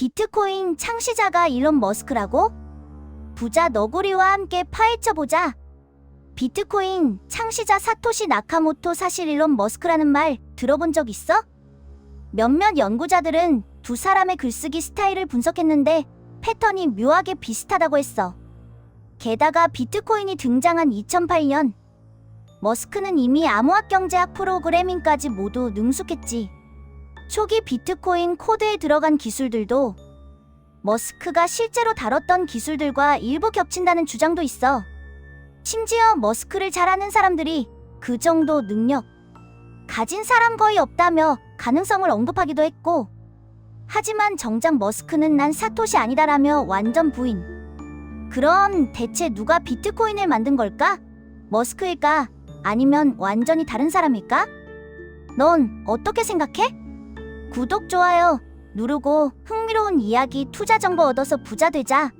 비트코인 창시자가 일론 머스크라고? 부자 너구리와 함께 파헤쳐보자. 비트코인 창시자 사토시 나카모토 사실 일론 머스크라는 말 들어본 적 있어? 몇몇 연구자들은 두 사람의 글쓰기 스타일을 분석했는데 패턴이 묘하게 비슷하다고 했어. 게다가 비트코인이 등장한 2008년 머스크는 이미 암호학 경제학 프로그래밍까지 모두 능숙했지. 초기 비트코인 코드에 들어간 기술들도 머스크가 실제로 다뤘던 기술들과 일부 겹친다는 주장도 있어. 심지어 머스크를 잘 아는 사람들이 그 정도 능력 가진 사람 거의 없다며 가능성을 언급하기도 했고 하지만 정작 머스크는 난 사토시 아니다라며 완전 부인. 그럼 대체 누가 비트코인을 만든 걸까? 머스크일까? 아니면 완전히 다른 사람일까? 넌 어떻게 생각해? 구독, 좋아요 누르고 흥미로운 이야기 투자 정보 얻어서 부자 되자.